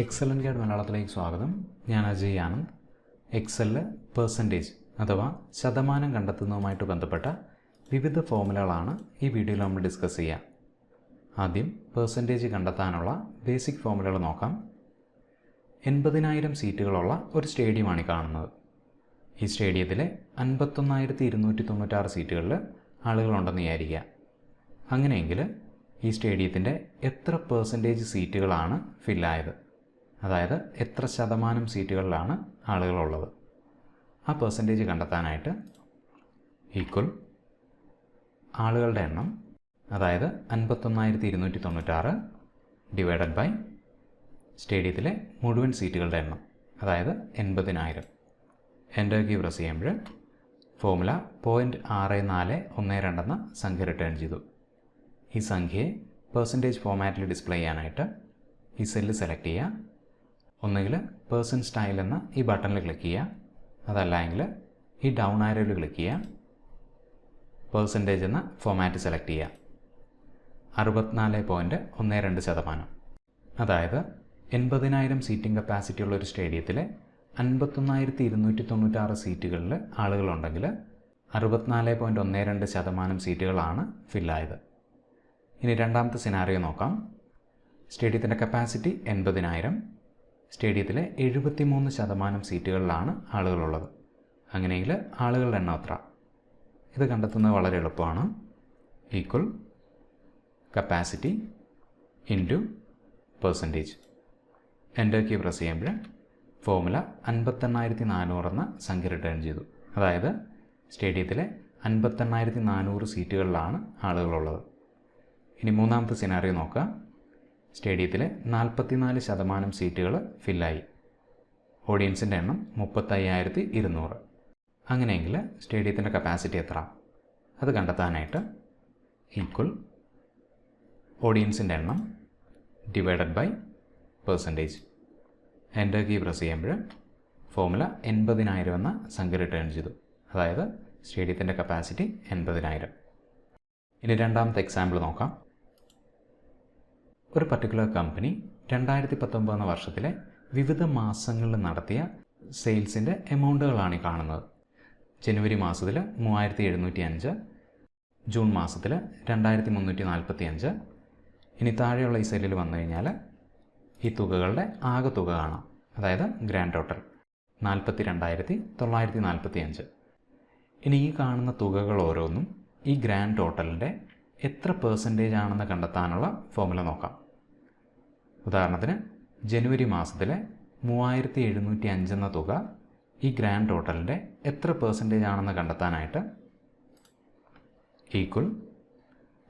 എക്സലൻ guide മലയാളത്തിലേക്ക് സ്വാഗതം. ഞാൻ അജയ് ആനന്ദ് എക്സലിൽ പെർസെന്റേജ് അഥവാ ശതമാനം കണ്ടെത്തുന്നതുമായിട്ട് ബന്ധപ്പെട്ട വിവിധ ഫോമുലകളാണ് ഈ വീഡിയോയിൽ നമ്മൾ ഡിസ്കസ് ചെയ്യുക ആദ്യം പെർസെന്റേജ് കണ്ടെത്താനുള്ള ബേസിക് ഫോമുലകൾ നോക്കാം. എൺപതിനായിരം സീറ്റുകളുള്ള ഒരു സ്റ്റേഡിയമാണ് കാണുന്നത്. ഈ സ്റ്റേഡിയത്തിലെ അൻപത്തൊന്നായിരത്തി ഇരുന്നൂറ്റി തൊണ്ണൂറ്റാറ് സീറ്റുകളിൽ ആളുകളുണ്ടെന്ന് വിചാരിക്കുക. അങ്ങനെയെങ്കിൽ ഈ സ്റ്റേഡിയത്തിന്റെ എത്ര പേഴ്സന്റേജ് സീറ്റുകളാണ് ഫില്ലായത് അതായത് എത്ര ശതമാനം സീറ്റുകളിലാണ് ആളുകളുള്ളത്. ആ പെർസെന്റേജ് കണ്ടെത്താനായിട്ട് ഈക്വൽ ആളുകളുടെ എണ്ണം അതായത് അൻപത്തൊന്നായിരത്തി ഇരുന്നൂറ്റി തൊണ്ണൂറ്റാറ് ഡിവൈഡഡ് ബൈ സ്റ്റേഡിയത്തിലെ മുഴുവൻ സീറ്റുകളുടെ എണ്ണം അതായത് എൺപതിനായിരം. എന്റെ കീ പ്രസ് ചെയ്യുമ്പോൾ ഫോമുല പോയിന്റ് ആറ് നാല് ഒന്ന് രണ്ടെന്ന സംഖ്യ റിട്ടേൺ ചെയ്തു. ഈ സംഖ്യയെ പെർസെന്റേജ് ഫോമാറ്റിൽ ഡിസ്പ്ലേ ചെയ്യാനായിട്ട് ഈ സെല്ല് സെലക്ട് ചെയ്യുക. ഒന്നുകിൽ പേഴ്സൺ സ്റ്റൈൽ എന്ന ഈ ബട്ടണിൽ ക്ലിക്ക് ചെയ്യുക. അതല്ല എങ്കിൽ ഈ ഡൗൺ ആരോയിൽ ക്ലിക്ക് ചെയ്യുക. പേഴ്സന്റേജ് എന്ന ഫോമാറ്റ് സെലക്ട് ചെയ്യുക. അറുപത്തിനാല് പോയിന്റ് ഒന്ന് രണ്ട് ശതമാനം. അതായത് എൺപതിനായിരം സീറ്റിംഗ് കപ്പാസിറ്റി ഉള്ള ഒരു സ്റ്റേഡിയത്തിലെ അൻപത്തൊന്നായിരത്തി ഇരുന്നൂറ്റി തൊണ്ണൂറ്റാറ് സീറ്റുകളിൽ ആളുകളുണ്ടെങ്കിൽ അറുപത്തിനാല് പോയിന്റ് ഒന്ന് രണ്ട് ശതമാനം സീറ്റുകളാണ് ഫില്ലായത് ഇനി രണ്ടാമത്തെ സിനാറിയോ നോക്കാം. സ്റ്റേഡിയത്തിന്റെ കപ്പാസിറ്റി എൺപതിനായിരം. സ്റ്റേഡിയത്തിലെ എഴുപത്തിമൂന്ന് ശതമാനം സീറ്റുകളിലാണ് ആളുകളുള്ളത്. അങ്ങനെയെങ്കിൽ ആളുകളുടെ എണ്ണം എത്ര ഇത് കണ്ടെത്തുന്നത് വളരെ എളുപ്പമാണ്. ഈക്വൽ കപ്പാസിറ്റി ഇന്റു പെർസെന്റേജ് എന്റെ പ്രസ് ചെയ്യുമ്പോൾ ഫോമുല അൻപത്തെണ്ണായിരത്തി നാനൂറ് എന്ന സംഖ്യ റിട്ടേൺ ചെയ്തു. അതായത് സ്റ്റേഡിയത്തിലെ അൻപത്തെണ്ണായിരത്തി നാനൂറ് സീറ്റുകളിലാണ് ആളുകളുള്ളത്. ഇനി മൂന്നാമത്തെ സിനാറിയോ നോക്കുക. സ്റ്റേഡിയത്തിലെ നാൽപ്പത്തിനാല് ശതമാനം സീറ്റുകൾ ഫില്ലായി. ഓഡിയൻസിന്റെ എണ്ണം മുപ്പത്തയ്യായിരത്തി ഇരുന്നൂറ്. അങ്ങനെയെങ്കിൽ സ്റ്റേഡിയത്തിന്റെ കപ്പാസിറ്റി എത്ര? അത് കണ്ടെത്താനായിട്ട് ഈക്വൽ ഓഡിയൻസിന്റെ എണ്ണം ഡിവൈഡഡ് ബൈ പെർസെന്റേജ് എന്റെ കീ പ്രസ് ചെയ്യുമ്പോൾ ഫോമുല എൺപതിനായിരം എന്ന സംഖ്യ റിട്ടേൺ ചെയ്തു. അതായത് സ്റ്റേഡിയത്തിന്റെ കപ്പാസിറ്റി എൺപതിനായിരം. ഇനി രണ്ടാമത്തെ എക്സാമ്പിൾ നോക്കാം. ഒരു പർട്ടിക്കുലർ കമ്പനി രണ്ടായിരത്തി പത്തൊമ്പത് വർഷത്തിലെ വിവിധ മാസങ്ങളിൽ നടത്തിയ സെയിൽസിന്റെ എമൗണ്ടുകളാണ് ഈ കാണുന്നത്. ജനുവരി മാസത്തിൽ മൂവായിരത്തി എഴുന്നൂറ്റി അഞ്ച് ജൂൺ മാസത്തിൽ രണ്ടായിരത്തി മുന്നൂറ്റി നാൽപ്പത്തി അഞ്ച് ഇനി താഴെയുള്ള ഈ സെല്ലിൽ വന്നു കഴിഞ്ഞാൽ ഈ തുകകളുടെ ആകെ തുക കാണാം. അതായത് ഗ്രാൻഡ് ടോട്ടൽ നാൽപ്പത്തി രണ്ടായിരത്തി തൊള്ളായിരത്തി നാൽപ്പത്തി അഞ്ച് ഇനി ഈ കാണുന്ന തുകകൾ ഓരോന്നും ഈ ഗ്രാൻഡ് ടോട്ടലിന്റെ എത്ര പേഴ്സന്റേജ് ആണെന്ന് കണ്ടെത്താനുള്ള ഫോമുല നോക്കാം. ഉദാഹരണത്തിന് ജനുവരി മാസത്തിലെ മൂവായിരത്തി എഴുന്നൂറ്റി അഞ്ചെന്ന തുക ഈ ഗ്രാൻഡ് ടോട്ടലിന്റെ എത്ര പേഴ്സന്റേജ് ആണെന്ന് കണ്ടെത്താനായിട്ട് ഈക്വൽ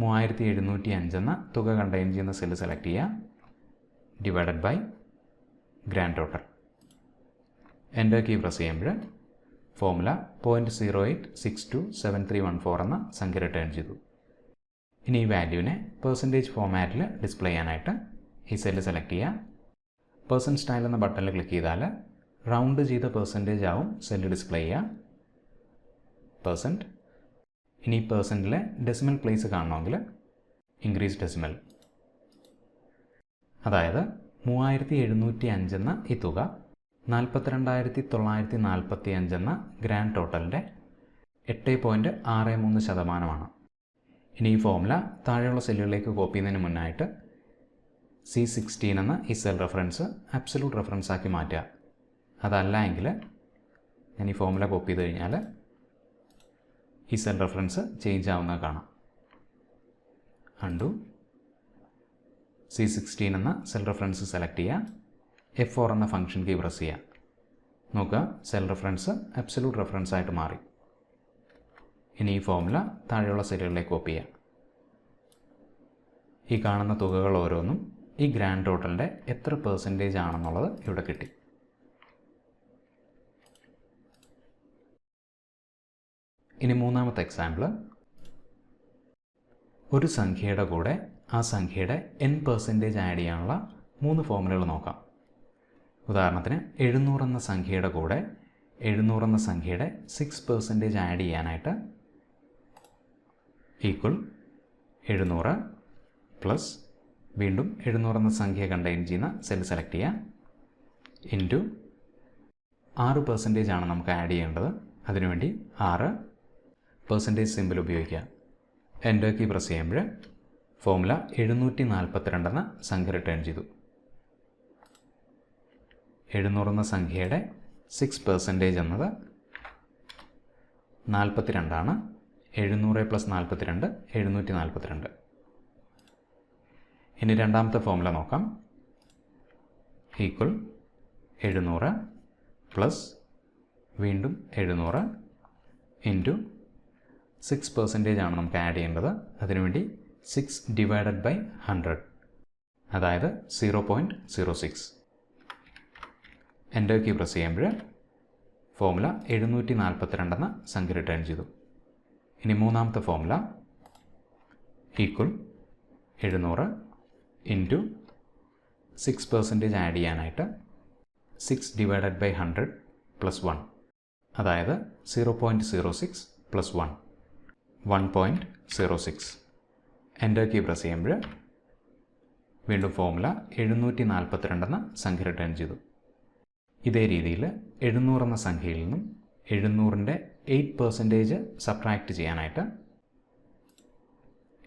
മൂവായിരത്തി എഴുന്നൂറ്റി അഞ്ചെന്ന തുക കണ്ടെയ്ൻ ചെയ്യുന്ന സെല്ല് സെലക്ട് ചെയ്യുക ഡിവൈഡഡ് ബൈ ഗ്രാൻഡ് ടോട്ടൽ എന്റെ കീ പ്രസ് ചെയ്യുമ്പോൾ formula point zero eight six two seven three one four എന്ന സംഖ്യ റിട്ടേൺ ചെയ്തു. ഇനി ഈ വാല്യൂവിനെ പേഴ്സന്റേജ് ഫോമാറ്റിൽ ഡിസ്പ്ലേ ചെയ്യാനായിട്ട് ഈ സെല്ല് സെലക്ട് ചെയ്യുക പേഴ്സൺ സ്റ്റൈൽ എന്ന ബട്ടണിൽ ക്ലിക്ക് ചെയ്താൽ റൗണ്ട് ചെയ്ത പേഴ്സന്റേജ് ആവും സെല്ല് ഡിസ്പ്ലേ ചെയ്യുക പേഴ്സന്റ് ഇനി പേഴ്സന്റിലെ ഡെസിമൽ പ്ലേസ് കാണണമെങ്കിൽ ഇൻക്രീസ് ഡെസിമൽ അതായത് മൂവായിരത്തി എഴുന്നൂറ്റി അഞ്ചെന്ന ഈ തുക നാൽപ്പത്തിരണ്ടായിരത്തി തൊള്ളായിരത്തി നാൽപ്പത്തി അഞ്ചെന്ന ഗ്രാൻഡ് ടോട്ടലിന്റെ എട്ട് പോയിന്റ് ആറ് മൂന്ന് ശതമാനമാണ്. ഇനി ഈ ഫോമുല താഴെയുള്ള സെല്ലുകളിലേക്ക് കോപ്പി ചെയ്യുന്നതിന് മുന്നായിട്ട് സി സിക്സ്റ്റീൻ എന്ന ഈ സെൽ റെഫറൻസ് അബ്സലൂട്ട് റെഫറൻസ് ആക്കി മാറ്റുക. അതല്ല എങ്കിൽ ഞാൻ ഈ ഫോമുല കോപ്പി ചെയ്ത് കഴിഞ്ഞാൽ ഈ സെൽ റെഫറൻസ് ചേഞ്ച് ആവുന്നത് കാണാം. അണ്ടു സി സിക്സ്റ്റീൻ എന്ന സെൽ റെഫറൻസ് സെലക്ട് ചെയ്യുക. എഫ് ഫോർ എന്ന ഫംഗ്ഷൻ കീ പ്രസ് ചെയ്യുക. നോക്കുക സെൽ റെഫറൻസ് അബ്സലൂട്ട് റെഫറൻസ് ആയിട്ട് മാറി. ഇനി ഈ ഫോമുല താഴെയുള്ള സെല്ലുകളിലേക്ക് കോപ്പി ചെയ്യാം ഈ കാണുന്ന തുകകൾ ഓരോന്നും ഈ ഗ്രാൻഡ് ടോട്ടലിന്റെ എത്ര പേഴ്സന്റേജ് ആണെന്നുള്ളത് ഇവിടെ കിട്ടി. ഇനി മൂന്നാമത്തെ എക്സാമ്പിൾ ഒരു സംഖ്യയുടെ കൂടെ ആ സംഖ്യയുടെ എൻ പെർസെന്റേജ് ആഡ് ചെയ്യാനുള്ള മൂന്ന് ഫോമുലകൾ നോക്കാം. ഉദാഹരണത്തിന് എഴുന്നൂറ് എന്ന സംഖ്യയുടെ കൂടെ എഴുന്നൂറ് എന്ന സംഖ്യയുടെ സിക്സ് പെർസെന്റേജ് ആഡ് ചെയ്യാനായിട്ട് ഈക്വൽ എഴുന്നൂറ് പ്ലസ് വീണ്ടും എഴുന്നൂറ് എന്ന സംഖ്യ കണ്ടെയ്ൻ ചെയ്യുന്ന സെൽ സെലക്ട് ചെയ്യുക ഇന്റു ആറ് പെർസെന്റേജ് ആണ് നമുക്ക് ആഡ് ചെയ്യേണ്ടത്. അതിനുവേണ്ടി ആറ് പെർസെന്റേജ് സിമ്പിൾ ഉപയോഗിക്കുക എന്റർ കീ പ്രസ് ചെയ്യുമ്പോൾ ഫോമുല എഴുന്നൂറ്റി നാൽപ്പത്തിരണ്ടെന്ന സംഖ്യ റിട്ടേൺ ചെയ്തു. എഴുന്നൂറെന്ന സംഖ്യയുടെ സിക്സ് പെർസെന്റേജ് എന്നത് നാൽപ്പത്തിരണ്ടാണ് എഴുന്നൂറ് പ്ലസ് നാൽപ്പത്തിരണ്ട് എഴുന്നൂറ്റി നാൽപ്പത്തിരണ്ട് ഇനി രണ്ടാമത്തെ ഫോമുല നോക്കാം. ഈക്വൽ എഴുന്നൂറ് പ്ലസ് വീണ്ടും എഴുന്നൂറ് ഇന്റു സിക്സ് പെർസെന്റേജ് ആണ് നമുക്ക് ആഡ് ചെയ്യേണ്ടത്. അതിനുവേണ്ടി സിക്സ് ഡിവൈഡഡ് ബൈ ഹൺഡ്രഡ് അതായത് zero point zero six enter key press ചെയ്യുമ്പോൾ ഫോമുല എഴുന്നൂറ്റി നാൽപ്പത്തിരണ്ടെന്ന സംഖ്യ റിട്ടേൺ ചെയ്തു. ഇനി മൂന്നാമത്തെ ഫോമുല ഈക്വൽ എഴുന്നൂറ് ഇന്റു സിക്സ് പെർസെന്റേജ് ആഡ് ചെയ്യാനായിട്ട് six divided by hundred plus one അതായത് zero point zero six plus one one point zero six enter key press ചെയ്യുമ്പോൾ വീണ്ടും ഫോമുല എഴുന്നൂറ്റി നാൽപ്പത്തിരണ്ടെന്ന സംഖ്യ റിട്ടേൺ ചെയ്തു. ഇതേ രീതിയിൽ എഴുന്നൂറെന്ന സംഖ്യയിൽ നിന്നും എഴുന്നൂറിന്റെ എയ്റ്റ് പെർസെന്റേജ് സബ്ട്രാക്റ്റ് ചെയ്യാനായിട്ട്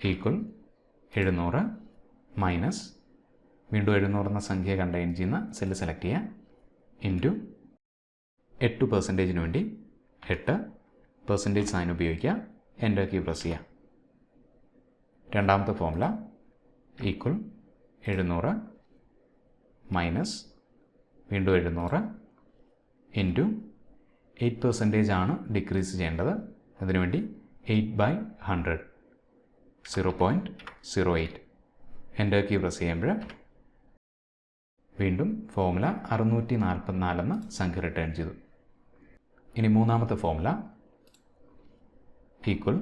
ഈക്വൽ എഴുന്നൂറ് മൈനസ് വീണ്ടും എഴുന്നൂറെന്ന സംഖ്യ കണ്ടെയ്ൻ ചെയ്യുന്ന സെല്ല് സെലക്ട് ചെയ്യുക. ഇന്റു എട്ട് പെർസെന്റേജിന് വേണ്ടി എട്ട് പെർസെന്റേജ് സൈൻ ഉപയോഗിക്കുക. എന്റർ കീ പ്രസ് ചെയ്യുക. രണ്ടാമത്തെ ഫോമുല ഈക്വൽ എഴുന്നൂറ് മൈനസ് വീണ്ടും എഴുന്നൂറ് ഇന്റു എയ്റ്റ് പെർസെന്റേജ് ആണ് ഡിക്രീസ് ചെയ്യേണ്ടത്. അതിനുവേണ്ടി eight by hundred zero point zero eight enter key press ചെയ്യുമ്പോൾ വീണ്ടും ഫോമുല അറുന്നൂറ്റി നാൽപ്പത്തിനാലെന്ന് സംഖ്യ റിട്ടേൺ ചെയ്തു. ഇനി മൂന്നാമത്തെ ഫോമുല ഈക്വൽ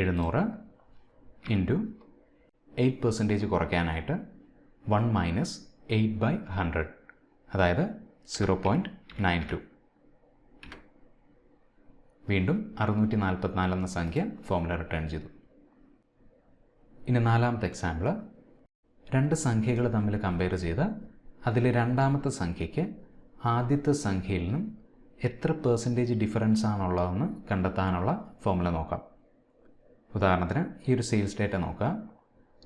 എഴുന്നൂറ് ഇന്റു എയ്റ്റ് പെർസെന്റേജ് കുറയ്ക്കാനായിട്ട് one minus eight by hundred അതായത് സീറോ പോയിന്റ് നയൻ ടു വീണ്ടും അറുന്നൂറ്റി നാൽപ്പത്തിനാലെന്ന സംഖ്യ ഫോമുല റിട്ടേൺ ചെയ്തു. ഇനി നാലാമത്തെ എക്സാമ്പിൾ രണ്ട് സംഖ്യകൾ തമ്മിൽ കമ്പയർ ചെയ്ത് അതിൽ രണ്ടാമത്തെ സംഖ്യയ്ക്ക് ആദ്യത്തെ സംഖ്യയിൽ നിന്നും എത്ര പേഴ്സന്റേജ് ഡിഫറൻസ് ആണുള്ളതെന്ന് കണ്ടെത്താനുള്ള ഫോമുല നോക്കാം. ഉദാഹരണത്തിന് ഈ ഒരു സെയിൽസ് ഡേറ്റ നോക്കുക.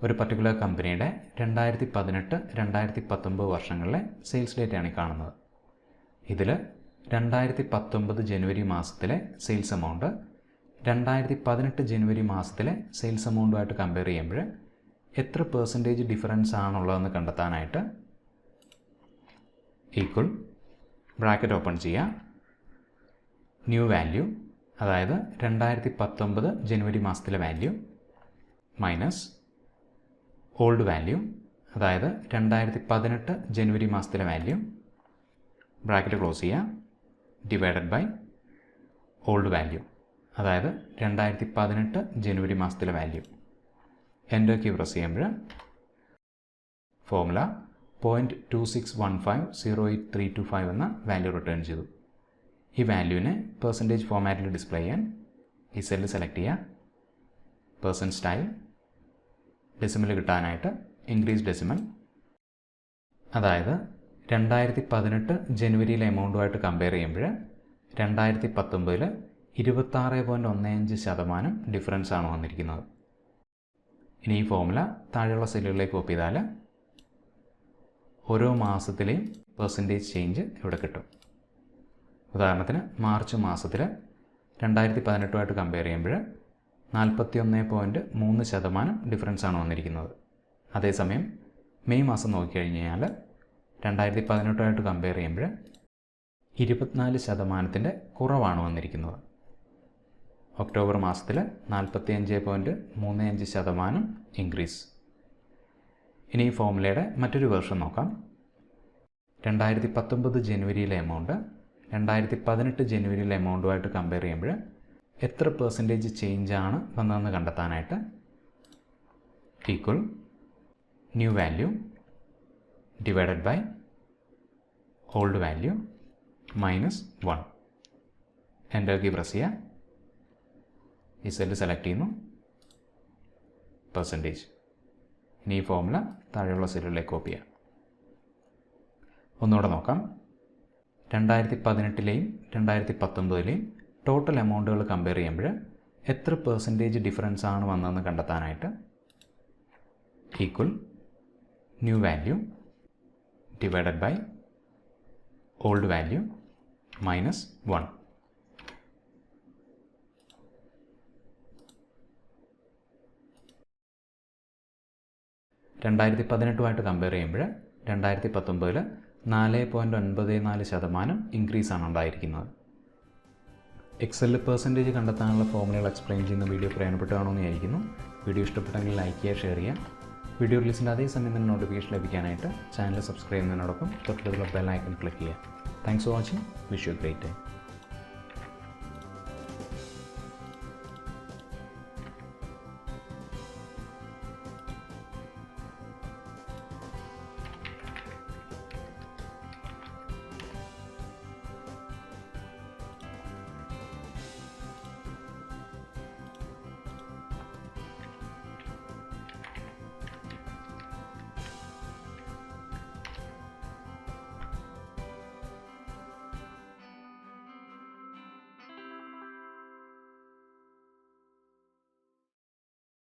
ഒരു പർട്ടിക്കുലർ കമ്പനിയുടെ രണ്ടായിരത്തി പതിനെട്ട് രണ്ടായിരത്തി പത്തൊമ്പത് വർഷങ്ങളിലെ സെയിൽസ് ഡേറ്റയാണ് ഈ കാണുന്നത്. ഇതിൽ രണ്ടായിരത്തി പത്തൊമ്പത് ജനുവരി മാസത്തിലെ സെയിൽസ് എമൗണ്ട് രണ്ടായിരത്തി പതിനെട്ട് ജനുവരി മാസത്തിലെ സെയിൽസ് എമൗണ്ടുമായിട്ട് കമ്പയർ ചെയ്യുമ്പോൾ എത്ര പെർസെന്റേജ് ഡിഫറൻസ് ആണുള്ളതെന്ന് കണ്ടെത്താനായിട്ട് ഈക്വൽ ബ്രാക്കറ്റ് ഓപ്പൺ ചെയ്യുക. ന്യൂ വാല്യൂ അതായത് രണ്ടായിരത്തി പത്തൊമ്പത് ജനുവരി മാസത്തിലെ വാല്യൂ മൈനസ് ഓൾഡ് വാല്യൂ അതായത് രണ്ടായിരത്തി പതിനെട്ട് ജനുവരി മാസത്തിലെ വാല്യൂ ബ്രാക്കറ്റ് ക്ലോസ് ചെയ്യുക. ഡിവൈഡഡ് ബൈ ഓൾഡ് വാല്യൂ അതായത് രണ്ടായിരത്തി പതിനെട്ട് ജനുവരി മാസത്തിലെ വാല്യൂ എന്റർ കീ പ്രസ് ചെയ്യുമ്പോൾ formula point two six one five zero eight three two five എന്ന വാല്യൂ റിട്ടേൺ ചെയ്തു. ഈ വാല്യൂവിനെ പെർസെന്റേജ് ഫോമാറ്റിൽ ഡിസ്പ്ലേ ചെയ്യാൻ ഈ സെല്ല് സെലക്ട് ചെയ്യുക പേഴ്സൺ സ്റ്റൈൽ ഡെസിമൽ കിട്ടാനായിട്ട് ഇൻക്രീസ് ഡെസിമൽ അതായത് രണ്ടായിരത്തി പതിനെട്ട് ജനുവരിയിലെ എമൗണ്ടുമായിട്ട് കമ്പയർ ചെയ്യുമ്പോൾ രണ്ടായിരത്തി പത്തൊമ്പതിൽ ഇരുപത്താറ് പോയിന്റ് ഒന്ന് അഞ്ച് ശതമാനം ഡിഫറൻസ് ആണ് വന്നിരിക്കുന്നത്. ഇനി ഈ ഫോമുല താഴെയുള്ള സെല്ലുകളിലേക്ക് കോപ്പി ചെയ്താൽ ഓരോ മാസത്തിലെയും പെർസെന്റേജ് ചേഞ്ച് ഇവിടെ കിട്ടും. ഉദാഹരണത്തിന് മാർച്ച് മാസത്തിൽ രണ്ടായിരത്തി പതിനെട്ടുമായിട്ട് കമ്പയർ ചെയ്യുമ്പോൾ നാൽപ്പത്തി ഒന്ന് പോയിന്റ് മൂന്ന് ശതമാനം ഡിഫറൻസ് ആണ് വന്നിരിക്കുന്നത്. അതേസമയം മെയ് മാസം നോക്കിക്കഴിഞ്ഞാൽ രണ്ടായിരത്തി പതിനെട്ടുമായിട്ട് കമ്പയർ ചെയ്യുമ്പോൾ ഇരുപത്തിനാല് ശതമാനത്തിന്റെ കുറവാണ് വന്നിരിക്കുന്നത്. ഒക്ടോബർ മാസത്തിൽ നാൽപ്പത്തി അഞ്ച് പോയിന്റ് മൂന്ന് അഞ്ച് ശതമാനം ഇൻക്രീസ് ഇനി ഈ ഫോമുലയുടെ മറ്റൊരു വേർഷൻ നോക്കാം. രണ്ടായിരത്തി പത്തൊമ്പത് ജനുവരിയിലെ എമൗണ്ട് രണ്ടായിരത്തി പതിനെട്ട് ജനുവരിയിലെ എമൗണ്ടുമായിട്ട് കമ്പയർ ചെയ്യുമ്പോൾ എത്ര പെർസെന്റേജ് ചേഞ്ച് ആണ് വന്നതെന്ന് കണ്ടെത്താനായിട്ട് equal new value divided by old value minus one enter key press ചെയ്യുക. ഈ സെല്ല് സെലക്ട് ചെയ്യുന്നു. പെർസെന്റേജ് ഇനി ഈ ഫോമുല താഴെയുള്ള സെല്ലിലേക്ക് കോപ്പി ചെയ്യാം. ഒന്നുകൂടെ നോക്കാം. രണ്ടായിരത്തി പതിനെട്ടിലെയും രണ്ടായിരത്തി പത്തൊമ്പതിലെയും ടോട്ടൽ എമൗണ്ടുകൾ കമ്പയർ ചെയ്യുമ്പോൾ എത്ര പെർസെന്റേജ് ഡിഫറൻസ് ആണ് വന്നതെന്ന് കണ്ടെത്താനായിട്ട് equal new value divided by old value minus one രണ്ടായിരത്തി പതിനെട്ടുമായിട്ട് കമ്പയർ ചെയ്യുമ്പോൾ രണ്ടായിരത്തി പത്തൊമ്പതിൽ നാല് പോയിന്റ് ഒൻപത് നാല് ശതമാനം ഇൻക്രീസാണ് ഉണ്ടായിരിക്കുന്നത്. എക്സലിൽ പെർസെന്റേജ് കണ്ടെത്താനുള്ള ഫോമുലകൾ എക്സ്പ്ലെയിൻ ചെയ്യുന്ന വീഡിയോ പ്രയോജനപ്പെട്ടാണോ എന്ന് വിചാരിക്കുന്നു. വീഡിയോ ഇഷ്ടപ്പെട്ടെങ്കിൽ ലൈക്ക് ചെയ്യുക ഷെയർ ചെയ്യുക. വീഡിയോ റിലീസിന്റെ അതേ സമയം തന്നെ നോട്ടിഫിക്കേഷൻ ലഭിക്കാനായിട്ട് ചാനൽ സബ്സ്ക്രൈബ് ചെയ്യുന്നതിനോടൊപ്പം തൊട്ടടുത്തുള്ള ബെൽ ഐക്കൺ ക്ലിക്ക് ചെയ്യുക. Thanks for watching wish you great day